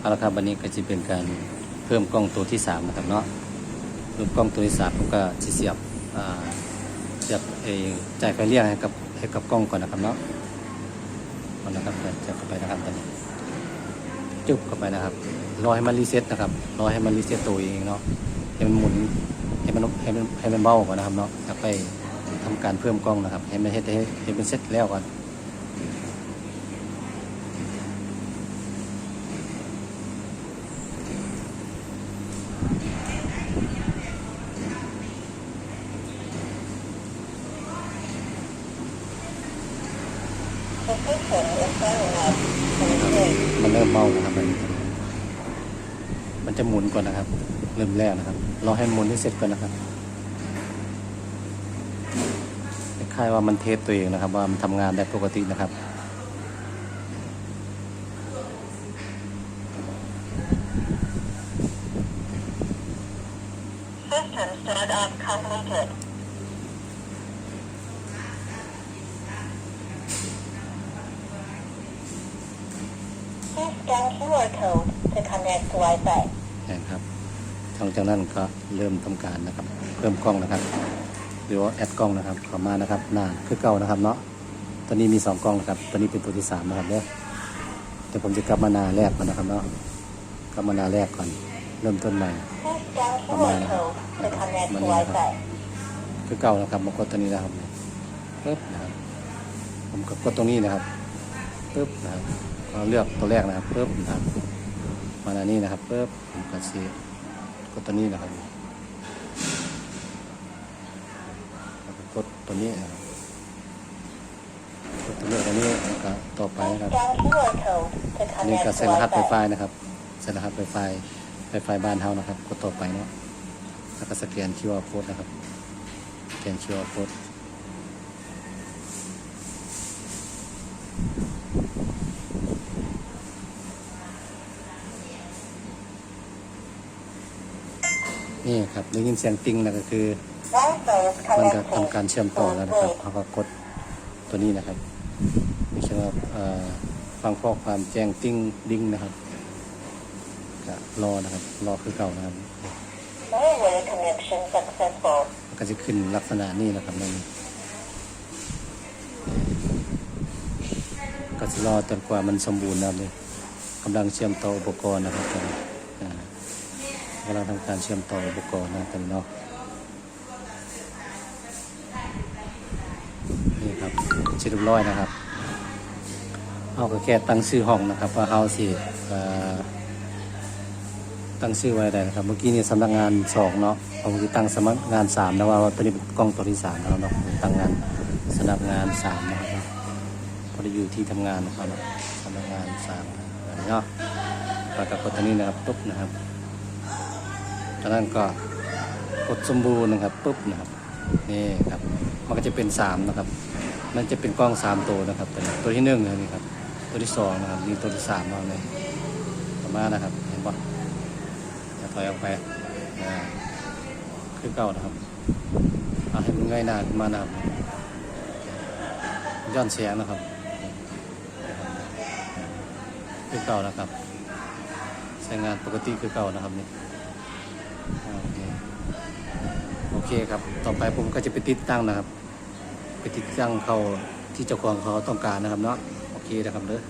เอาละครับวันนี้ก็จะเป็นการเพิ่มกล้องตัวที่สามนะครับเนาะเพิ่มกล้องตัวที่สามผมก็จะเสียบเสียบเออจ่ายไฟเรียกให้กับให้กับกล้องก่อนนะครับเนาะก่อนนะครับเดี๋ยวจะเข้าไปนะครับตอนนี้จุบเข้าไปนะครับรอให้มันรีเซ็ตนะครับรอให้มันรีเซ็ตตัวเองเนาะให้มันหมุนให้มันให้มันให้มันเบาก่อนนะครับเนาะแล้วไปทำการเพิ่มกล้องนะครับ ให้มันเฮ็ดให้ให้มันเซ็ตแล้วก่อน มันเริ่มเบานะครับมันมันจะหมุนก่อนนะครับ เริ่มแรกนะครับรอให้หมุนให้เสร็จก่อนนะครับคล้ายว่ามันเทสตัวเองนะครับ ว่ามันทำงานได้ปกตินะครับ System startup completed. Please scan QR code to connect to Wi-Fi. นะครับหลังจากนั้นก็เริ่มทำการนะครับเพิ่มกล้องนะครับ หรือว่าแอดกล้องนะครับเข้ามานะครับหน้าคือเก่านะครับเนาะ ตอนนี้มีสองกล้องนะครับ ตอนนี้เป็นตัวที่สามนะครับเด้อเดี๋ยวผมจะกลับมาหนาแรกก่อนนะครับเนาะ กลับมาหนาแรกก่อน เริ่มต้นใหม่ Please scan QR code to connect to Wi-Fi. คือเก่านะครับมากดตัวนี้นะครับปึ๊บนะครับ ผมก็กดตรงนี้นะครับปึ๊บนะครับ เราเลือกตัวแรกนะครับปึ๊บนะครับมาอันนี้นะครับปึ๊บผมก็ซีกดตัวนี้นะครับกดตัวนี้นะครับกดตัวเลือกตัวนี้ก็ต่อไปนะครับอันนี้ก็ to ใส่รหัสไฟฟ้านะครับใส่รหัสไฟฟ้าไฟฟ้าบ้านเฮานะครับ กดต่อไปเนาะแล้วก็สแกน QR code นะครับสแกน QR code นี่ครับได้ยินเสียงติ้งนะก็คือ Wi-Fi is มันจะ connected. ทำการเชื่อมต่อแล้วนะครับ Please เขาก็กดตัวนี้นะครับไม่ใช่ว่าเอ่อฟังข้อความแจ้งติ้งดิ้งนะครับก็รอนะครับรอคือเก่านะครับ Railway connection successful. ก็จะขึ้นลักษณะนี้นะครับนั่นก็จะรอจนกว่ามันสมบูรณ์นะครับเลยกำลังเชื่อมต่ออุปกรณ์นะครับตอนนี้อ่า กำลังทำการเชื่อมต่ออุปกรณ์นะครับตอนนี้เนาะนี่ครับเสร็จเรียบร้อยนะครับเอาก็แค่ตั้งชื่อห้องนะครับว่าเฮาสิเอ่ตั้งชื่อไว้ได้นะครับ เมื่อกี้นี่สำนักงานสองเนาะผมที่ตั้งสำนักงานสามนะว่าว่าตัวนี้เป็นกล้องตัวที่สามแล้วเนาะผมตั้งงานสำนักงานสามนะครับพอได้อยู่ที่ทำงานนะครับสำนักงานสามเนาะแล้วก็กดตัวนี้นะครับปุ๊บนะครับ จากนั้นก็กดสมบูรณ์นะครับปุ๊บนะครับนี่ครับมันก็จะเป็นสามนะครับมันจะเป็นกล้องสามตัวนะครับตัวที่หนึ่งนะนี่ครับตัวที่สองนะครับนี่ตัวที่สามเอาเลยประมาณนะครับเห็นปะจะถอยออกไปอ่าคือเก่านะครับเอาให้มันง่ายหน้าขึ้นมานะครับย้อนเสียงนะครับคือเก่านะครับใช้งานปกติคือเก่านะครับนี่ โอเคโอเคครับ ต่อไปผมก็จะไปติดตั้งนะครับ ไปติดตั้งเขาที่เจ้าของเขาต้องการนะครับเนาะ โอเคนะครับเด้อ